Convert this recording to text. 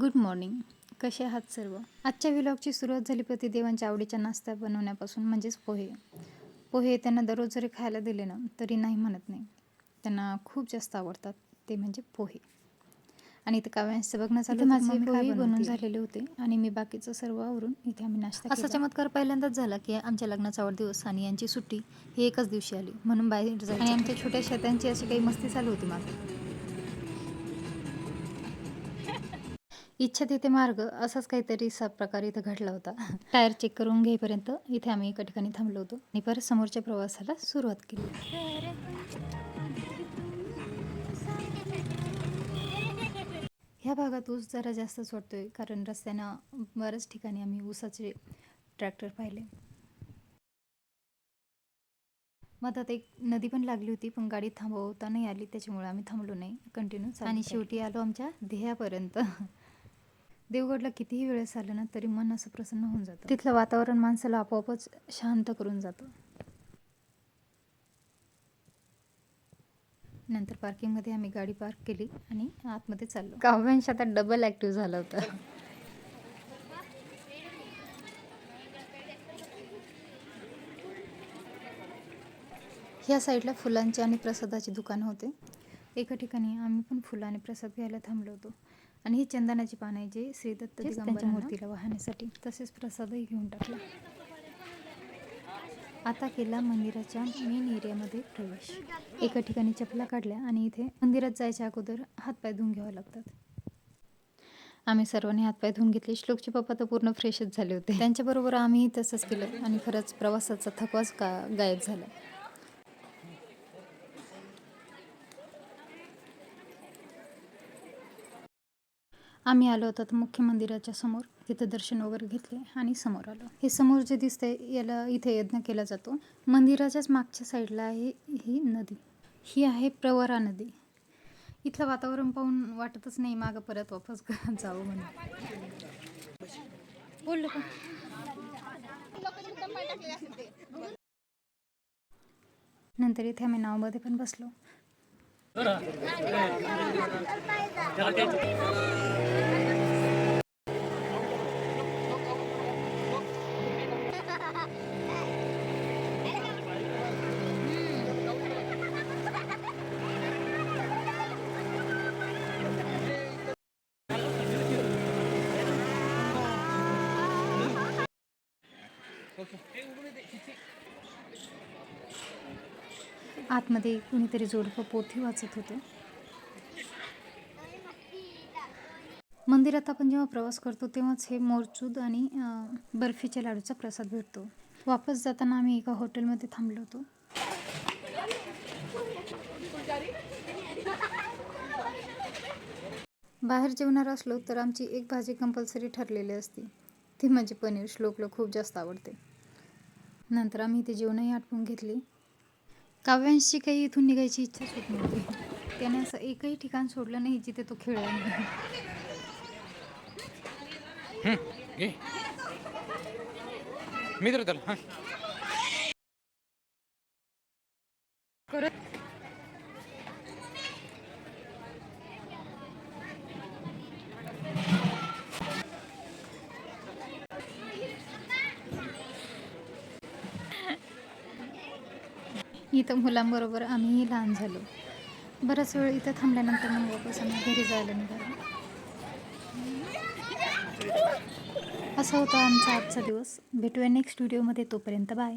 Good morning कसे आहात सर्व? आजच्या व्लॉगची सुरुवात झाली प्रतिदेवांच्या आवडीच्या नाश्ता बनवण्यापासून म्हणजेच पोहे. पोहे त्यांना दररोज जरी खायला दिले ना तरी नाही म्हणत नाही. त्यांना खूप जास्त आवडतात ते म्हणजे पोहे. आणि इथे काव्यांचं बघणं माझे पोहे बनवून. झालेले होते आणि मी बाकीचं सर्व आवरून इथे आम्ही नाश्ता असा. चमत्कार पहिल्यांदाच झाला की आमच्या लग्नाचा वाढदिवस आणि यांची सुट्टी ही एकच दिवशी आली म्हणून बाहेर आणि आमच्या छोट्या शेतांची अशी काही मस्ती चालू होती मागे. इच्छा तिथे मार्ग असाच काहीतरी सा प्रकार इथं घडला होता. टायर चेक करून घेईपर्यंत इथे आम्ही एका ठिकाणी थांबलो होतो. आणि परत समोरच्या प्रवासाला सुरुवात केली. ह्या भागात ऊस जरा जास्तच वाटतोय कारण रस्त्यानं बऱ्याच ठिकाणी आम्ही ऊसाचे ट्रॅक्टर पाहिले. मधात एक नदी पण लागली होती पण गाडी थांबवता नाही आली. त्याच्यामुळे आम्ही थांबलो नाही. कंटिन्यू आणि शेवटी आलो आमच्या ध्येयापर्यंत. देवगडला कितीही वेळेस आलं ना तरी मन असं प्रसन्न होऊन जातं. तिथलं वातावरण माणसाला आपोआपच शांत करून जातं. नंतर पार्किंगमध्ये आम्ही गाडी पार्क केली आणि आतमध्ये चाललो. काव्यांश आता डबल ॲक्टिव्ह झाला होता. ह्या साईडला फुलांचे आणि प्रसादाचे दुकान होते. एका ठिकाणी आम्ही पण फुलं आणि प्रसाद घ्यायला थांबलो होतो. आणि ही चंदनाची पानं आहे जे श्री दत्त त्यांच्या मूर्तीला वाहण्यासाठी तसेच प्रसादही घेऊन टाकला. आता केला मंदिराच्या मेन एरियामध्ये प्रवेश. एका ठिकाणी चपला काढल्या आणि इथे मंदिरात जायच्या अगोदर हातपाय धुवून घ्यावे लागतात. आम्ही सर्वांनी हातपाय धुवून घेतले. श्लोकचे पप्पा तर पूर्ण फ्रेशच झाले होते. त्यांच्याबरोबर आम्ही तसंच केलं आणि खरंच प्रवासाचा थकवाच का गायब झाला. आम्ही आलो होतो तर मुख्य मंदिराच्या समोर. तिथं दर्शन वगैरे घेतले आणि समोर आलो. हे समोर जे दिसतंय याला इथे यज्ञ केला जातो. मंदिराच्याच मागच्या साईडला आहे ही नदी. ही आहे प्रवरा नदी. इथलं वातावरण पाहून वाटतच नाही मागं परत वापस घरात जावं म्हणून. बोललो का? नंतर इथे आम्ही नावमध्ये पण बसलो. 오케이. आतमध्ये कुणीतरी जोडपं पोथी वाचत होते. मंदिरात आपण जेव्हा प्रवास करतो तेव्हाच हे मोरचूद आणि बर्फीच्या लाडूचा प्रसाद भेटतो. वापस जाताना आम्ही एका हॉटेलमध्ये थांबलो होतो. बाहेर जेवणार असलो तर आमची एक भाजी कंपल्सरी ठरलेली असते. ती म्हणजे पनीर श्लोकला खूप जास्त आवडते. नंतर आम्ही ते जेवणही आटपून घेतली. काव्यांशी काही इथून निघायची इच्छाच होत नव्हती. त्याने असं एकही ठिकाण सोडलं नाही जिथे तो खेळला नाही. घे. मी तर त्याला इथं मुलांबरोबर आम्हीही लहान झालो. बराच वेळ इथं थांबल्यानंतर मग वापस आम्ही घरी जायला निघालो. असा होता आमचा आजचा दिवस. भेटूया नेक्स्ट व्हिडिओमध्ये तोपर्यंत बाय